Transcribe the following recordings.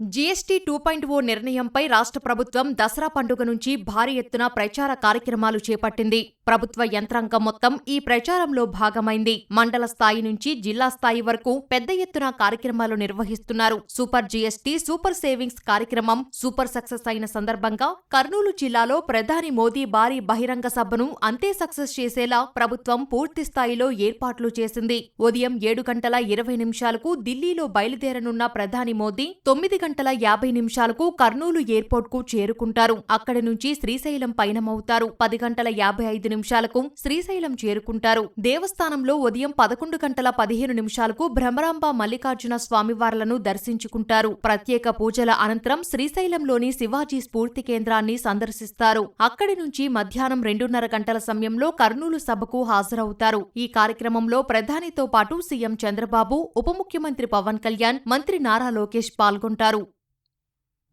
GST two point ఓ నిర్ణయంపై రాష్ట్ర ప్రభుత్వం దసరా పండుగ నుంచి భారీ ఎత్తున ప్రచార కార్యక్రమాలు చేపట్టింది. ప్రభుత్వ యంత్రాంగం మొత్తం ఈ ప్రచారంలో భాగమైంది. మండల స్థాయి నుంచి జిల్లా స్థాయి వరకు పెద్ద ఎత్తున కార్యక్రమాలు నిర్వహిస్తున్నారు. సూపర్ జీఎస్టీ సూపర్ సేవింగ్స్ కార్యక్రమం సూపర్ సక్సెస్ అయిన సందర్భంగా కర్నూలు జిల్లాలో ప్రధాని మోదీ భారీ బహిరంగ సభను అంతే సక్సెస్ చేసేలా ప్రభుత్వం పూర్తి స్థాయిలో ఏర్పాట్లు చేసింది. ఉదయం ఏడు గంటల ఇరవై నిమిషాలకు ఢిల్లీలో బయలుదేరనున్న ప్రధాని మోదీ తొమ్మిది గంటల యాభై నిమిషాలకు కర్నూలు ఎయిర్పోర్ట్కు చేరుకుంటారు. అక్కడి నుంచి శ్రీశైలం పయనమవుతారు. పది గంటల యాభై ఐదు నిమిషాలకు శ్రీశైలం చేరుకుంటారు. దేవస్థానంలో ఉదయం పదకొండు గంటల పదిహేను నిమిషాలకు భ్రమరాంబ మల్లికార్జున స్వామివార్లను దర్శించుకుంటారు. ప్రత్యేక పూజల అనంతరం శ్రీశైలంలోని శివాజీ స్ఫూర్తి కేంద్రాన్ని సందర్శిస్తారు. అక్కడి నుంచి మధ్యాహ్నం రెండున్నర గంటల సమయంలో కర్నూలు సభకు హాజరవుతారు. ఈ కార్యక్రమంలో ప్రధానితో పాటు సీఎం చంద్రబాబు ఉప ముఖ్యమంత్రి పవన్ కళ్యాణ్ మంత్రి నారా లోకేష్ పాల్గొంటారు.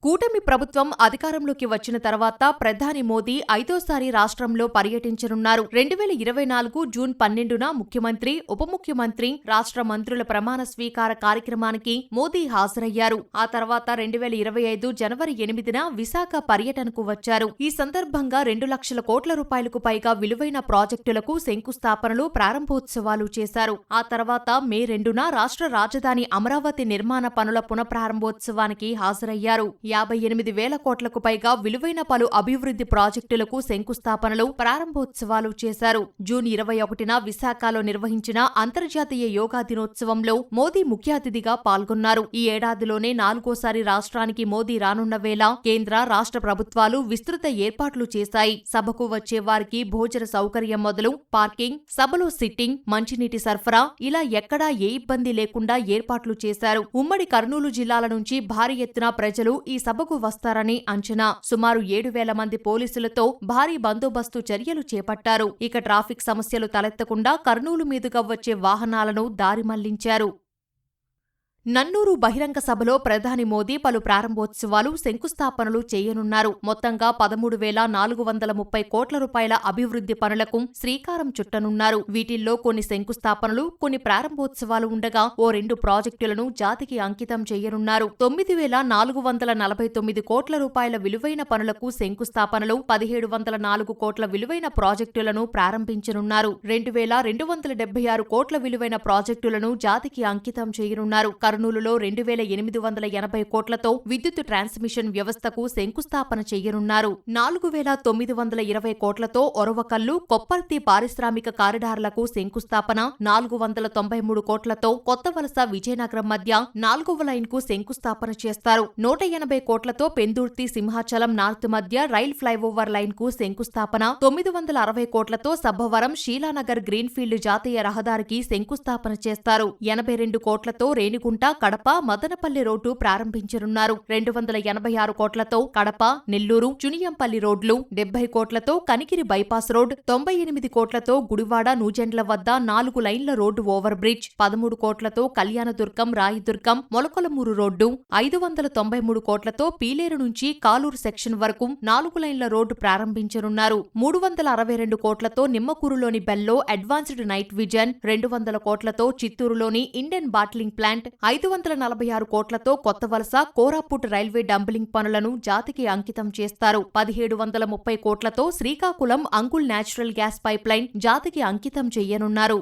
కూటమి ప్రభుత్వం అధికారంలోకి వచ్చిన తర్వాత ప్రధాని మోదీ ఐదోసారి రాష్ట్రంలో పర్యటించనున్నారు. రెండు వేల ఇరవై నాలుగు జూన్ పన్నెండున ముఖ్యమంత్రి ఉప ముఖ్యమంత్రి రాష్ట్ర మంత్రుల ప్రమాణ స్వీకార కార్యక్రమానికి మోదీ హాజరయ్యారు. ఆ తర్వాత రెండు వేల ఇరవై ఐదు జనవరి ఎనిమిదిన విశాఖ పర్యటనకు వచ్చారు. ఈ సందర్భంగా రెండు లక్షల కోట్ల రూపాయలకు పైగా విలువైన ప్రాజెక్టులకు శంకుస్థాపనలు ప్రారంభోత్సవాలు చేశారు. ఆ తర్వాత మే రెండున రాష్ట్ర రాజధాని అమరావతి నిర్మాణ పనుల పునఃప్రారంభోత్సవానికి హాజరయ్యారు. యాభై ఎనిమిది వేల కోట్లకు పైగా విలువైన పలు అభివృద్ధి ప్రాజెక్టులకు శంకుస్థాపనలు ప్రారంభోత్సవాలు చేశారు. జూన్ ఇరవై ఒకటిన విశాఖలో నిర్వహించిన అంతర్జాతీయ యోగా దినోత్సవంలో మోదీ ముఖ్య అతిథిగా పాల్గొన్నారు. ఈ ఏడాదిలోనే నాలుగోసారి రాష్ట్రానికి మోదీ రానున్న వేళ కేంద్ర రాష్ట్ర ప్రభుత్వాలు విస్తృత ఏర్పాట్లు చేశాయి. సభకు వచ్చే వారికి భోజన సౌకర్యం మొదలు పార్కింగ్ సభలో సిట్టింగ్ మంచినీటి సరఫరా ఇలా ఎక్కడా ఏ ఇబ్బంది లేకుండా ఏర్పాట్లు చేశారు. ఉమ్మడి కర్నూలు జిల్లాల నుంచి భారీ ఎత్తున ప్రజలు ఈ సభకు వస్తారని అంచనా. సుమారు ఏడు వేల మంది పోలీసులతో భారీ బందోబస్తు చర్యలు చేపట్టారు. ఇక ట్రాఫిక్ సమస్యలు తలెత్తకుండా కర్నూలు మీదుగా వచ్చే వాహనాలను దారి మళ్ళించారు. నన్నూరు బహిరంగ సభలో ప్రధాని మోదీ పలు ప్రారంభోత్సవాలు శంకుస్థాపనలు చేయనున్నారు. మొత్తంగా పదమూడు వేల నాలుగు వందల ముప్పై కోట్ల రూపాయల అభివృద్ధి పనులకు శ్రీకారం చుట్టనున్నారు. వీటిల్లో కొన్ని శంకుస్థాపనలు కొన్ని ప్రారంభోత్సవాలు ఉండగా ఓ రెండు ప్రాజెక్టులను జాతికి అంకితం చేయనున్నారు. తొమ్మిది వేల నాలుగు వందల నలభై తొమ్మిది కోట్ల రూపాయల విలువైన పనులకు శంకుస్థాపనలు పదిహేడు వందల నాలుగు కోట్ల విలువైన ప్రాజెక్టులను ప్రారంభించనున్నారు. రెండు వేల రెండు వందల డెబ్బై ఆరు కోట్ల విలువైన ప్రాజెక్టులను జాతికి అంకితం చేయనున్నారు. కర్నూలులో రెండు వేల ఎనిమిది వందల ఎనభై కోట్లతో విద్యుత్ ట్రాన్స్మిషన్ వ్యవస్థకు శంకుస్థాపన చేయనున్నారు. నాలుగు వేల తొమ్మిది వందల ఇరవై కోట్లతో ఒరవకల్లు కొప్పర్తి పారిశ్రామిక కారిడార్లకు శంకుస్థాపన నాలుగు వందల తొంభై మూడు కోట్లతో కొత్త వలస విజయనగరం మధ్య నాలుగవ లైన్కు శంకుస్థాపన చేస్తారు. నూట ఎనభై కోట్లతో పెందుర్తి సింహాచలం నార్త్ మధ్య రైల్ ఫ్లైఓవర్ లైన్కు శంకుస్థాపన తొమ్మిది వందల అరవై కోట్లతో సబ్బవరం షీలానగర్ గ్రీన్ఫీల్డ్ జాతీయ రహదారికి శంకుస్థాపన చేస్తారు. ఎనభై రెండు కోట్లతో రేణిగుంట కడప మదనపల్లి రోడ్డు ప్రారంభించనున్నారు. రెండు వందల ఎనభై ఆరు కోట్లతో కడప నెల్లూరు చునియంపల్లి రోడ్లు డెబ్బై కోట్లతో కనికిరి బైపాస్ రోడ్ తొంభై ఎనిమిది కోట్లతో గుడివాడ నూజెండ్ల వద్ద నాలుగు లైన్ల రోడ్డు ఓవర్ బ్రిడ్జ్ పదమూడు కోట్లతో కళ్యాణదుర్గం రాయిదుర్గం మొలకొలమూరు రోడ్డు ఐదు వందల తొంభై మూడు కోట్లతో పీలేరు నుంచి కాలూరు సెక్షన్ వరకు నాలుగు లైన్ల రోడ్డు ప్రారంభించనున్నారు. మూడు వందల అరవై రెండు కోట్లతో నిమ్మకూరులోని బెల్లో అడ్వాన్స్డ్ నైట్ విజన్ రెండు వందల కోట్లతో చిత్తూరులోని ఇండియన్ బాట్లింగ్ ప్లాంట్ ఐదు వందల నలభై ఆరు కోట్లతో కొత్త వలస కోరాపుట్ రైల్వే డంబలింగ్ పనులను జాతికి అంకితం చేస్తారు. పదిహేడు వందల ముప్పై కోట్లతో Srikakulam Angul natural gas pipeline జాతికి అంకితం చేయనున్నారు.